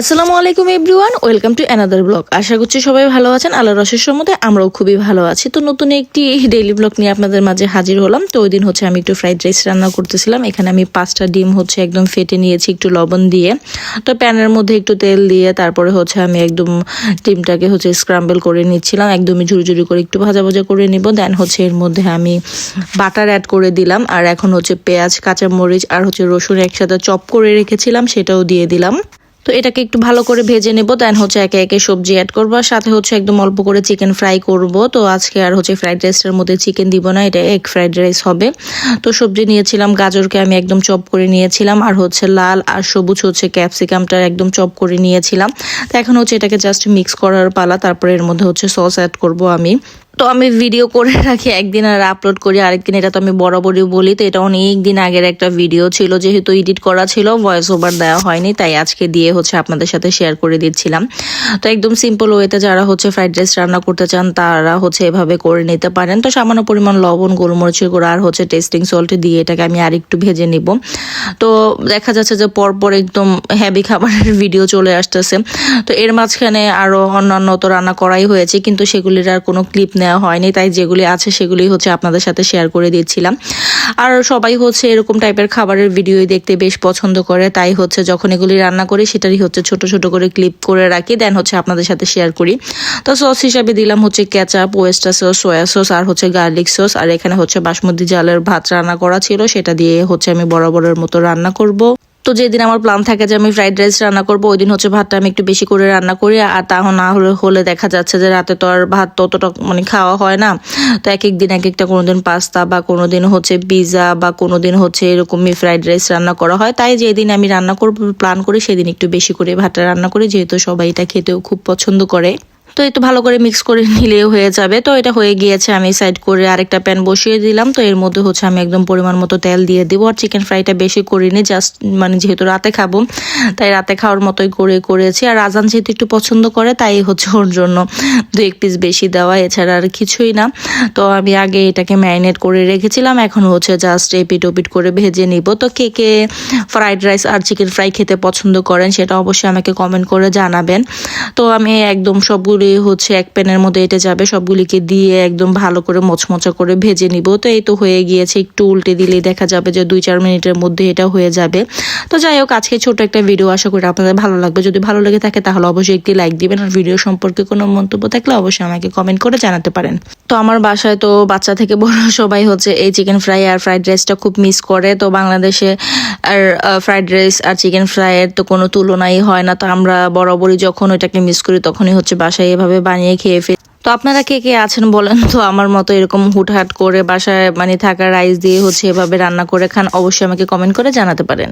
আসসালামু আলাইকুম everyone welcome to another blog আশা করছি সবাই ভালো আছেন। আল্লাহ রসের মধ্যে আমরাও খুবই ভালো আছি। তো নতুন একটি ডেইলি ব্লগ নিয়ে আপনাদের মাঝে হাজির হলাম। তো ওই দিন হচ্ছে আমি একটু ফ্রাইড রাইস রান্না করতেছিলাম। এখানে আমি পাঁচটা ডিম হচ্ছে একদম ফেটে নিয়েছি, একটু লবণ দিয়ে। তো প্যানের মধ্যে একটু তেল দিয়ে তারপরে হচ্ছে আমি একদম ডিমটাকে হচ্ছে স্ক্রাম্বল করে নিচ্ছিলাম। একদমই ঝুড়ি করে একটু ভাজা ভাজা করে নিব। দেন হচ্ছে এর মধ্যে আমি বাটার অ্যাড করে দিলাম। আর এখন হচ্ছে পেঁয়াজ, কাঁচামরিচ আর হচ্ছে রসুন একসাথে চপ করে রেখেছিলাম। সেটাও দিয়ে দিলাম। তো এটাকে একটু ভালো করে ভেজে নেব দেন হচ্ছে একে একে সবজি অ্যাড করব, আর সাথে হচ্ছে একদম অল্প করে চিকেন ফ্রাই করব। তো আজকে আর হচ্ছে ফ্রাইড রাইসটার মধ্যে চিকেন দিব না, এটা এগ ফ্রাইড রাইস হবে। তো সবজি নিয়েছিলাম, গাজরকে আমি একদম চপ করে নিয়েছিলাম, আর হচ্ছে লাল আর সবুজ হচ্ছে ক্যাপসিকামটা একদম চপ করে নিয়েছিলাম। তো এখন হচ্ছে এটাকে জাস্ট মিক্স করার পালা, তারপরে এর মধ্যে হচ্ছে সস অ্যাড করব আমি। তো আমি ভিডিও করে রাখি, একদিন আর আপলোড করি, আরেকদিন এটা তো আমি বরাবরই বলি, তো এটা অনেক দিন আগের একটা ভিডিও ছিল, যেহেতু এডিট করা ছিল ভয়েস ওভার দেওয়া হয়নি, তাই আজকে দিয়ে হচ্ছে আপনাদের সাথে শেয়ার করে দিচ্ছিলাম। তো একদম সিম্পল ওয়েতে যারা হচ্ছে ফ্রাইড রাইস রান্না করতে চান, তারা হচ্ছে এভাবে করে নিতে পারেন। তো সামান্য পরিমাণ লবণ, গোলমরিচের গুঁড়া আর হচ্ছে টেস্টিং সল্ট দিয়ে এটাকে আমি আরেকটু ভেজে নিব। তো দেখা যাচ্ছে যে পরপর একদম হ্যাভি খাবারের ভিডিও চলে আসতেছে। তো এর মাঝখানে আরও অন্যান্য তো রান্না করাই হয়েছে, কিন্তু সেগুলির আর কোনো ক্লিপ নেওয়া হয়নি, তাই যেগুলি আছে সেগুলি হচ্ছে আপনাদের সাথে শেয়ার করে দিচ্ছিলাম। আর সবাই হচ্ছে এরকম টাইপের খাবারের ভিডিওই দেখতে বেশ পছন্দ করে, তাই হচ্ছে যখন এগুলি রান্না করি সেটারই হচ্ছে ছোট ছোট করে ক্লিপ করে রাখি দেন হচ্ছে আপনাদের সাথে শেয়ার করি। তো সস হিসাবে দিলাম হচ্ছে ketchup oyster sauce soy sauce আর হচ্ছে গার্লিক সস আর এখানে হচ্ছে বাসমতি জালের ভাত রান্না করা ছিল, সেটা দিয়ে হচ্ছে আমি বরাবরের মতো রান্না করব। তো যেদিন আমার প্ল্যান থাকে যে আমি ফ্রাইড রাইস রান্না করব, ওই দিন হচ্ছে ভাতটা আমি একটু বেশি করে রান্না করি, আর তা না হলে হলে দেখা যাচ্ছে যে রাতে তো আর ভাত ততটা মানে খাওয়া হয় না। তো এক এক দিন, এক একটা কোনো দিন পাস্তা বা কোনো দিন হচ্ছে পিজা বা কোনো দিন হচ্ছে এরকমই ফ্রাইড রাইস রান্না করা হয়। তাই যেদিন আমি রান্না করব প্ল্যান করি, সেদিন একটু বেশি করে ভাতটা রান্না করি, যেহেতু সবাই এটা খেতেও খুব পছন্দ করে। তো একটু ভালো করে মিক্স করে নিলেও হয়ে যাবে। তো এটা হয়ে গিয়েছে, আমি সাইড করে আরেকটা প্যান বসিয়ে দিলাম। তো এর মধ্যে হচ্ছে আমি একদম পরিমাণ মতো তেল দিয়ে দেবো। আর চিকেন ফ্রাইটা বেশি করিনি জাস্ট মানে যেহেতু রাতে খাব, তাই রাতে খাওয়ার মতোই করে করেছি। আর আজান যেহেতু একটু পছন্দ করে, তাই হচ্ছে ওর জন্য দু এক পিস বেশি দেওয়া, এছাড়া আর কিছুই না। তো আমি আগে এটাকে ম্যারিনেট করে রেখেছিলাম, এখন হচ্ছে জাস্ট এপিট ওপিট করে ভেজে নিব। তো কে কে ফ্রাইড রাইস আর চিকেন ফ্রাই খেতে পছন্দ করেন, সেটা অবশ্যই আমাকে কমেন্ট করে জানাবেন। তো আমি একদম সবগুলি হচ্ছে এক প্যানের মধ্যে এটা যাবে, সবগুলিকে দিয়ে একদম ভালো করে মচমচা করে ভেজে নিব। তো এই তো হয়ে গিয়েছে, একটু উল্টে দিলেই দেখা যাবে যে দুই চার মিনিটের মধ্যে এটা হয়ে যাবে। তো যাই হোক, আজকে ছোট একটা ভিডিও আশা করি আপনাদের ভালো লাগবে। যদি ভালো লেগে থাকে তাহলে অবশ্যই একটি লাইক দিবেন আর ভিডিও সম্পর্কে কোনো মন্তব্য থাকলে অবশ্যই আমাকে কমেন্ট করে জানাতে পারেন। তো আমার বাসায় তো বাচ্চা থেকে বড় সবাই হচ্ছে এই চিকেন ফ্রাই আর ফ্রাইড রাইসটা খুব মিস করে। তো বাংলাদেশে আর ফ্রাইড রাইস আর চিকেন ফ্রাইয়ের তো কোনো তুলনাই হয় না। তো আমরা বরাবরই যখন ওইটাকে মিস করি, তখনই হচ্ছে বাসায় এভাবে বানিয়ে খেয়ে ফেলি। তো আপনারা কে কে আছেন বলেন তো? আমার মতো এরকম হুটহাট করে বাসায় মানে থাকা রাইস দিয়ে হচ্ছে এভাবে রান্না করে খান, অবশ্যই আমাকে কমেন্ট করে জানাতে পারেন।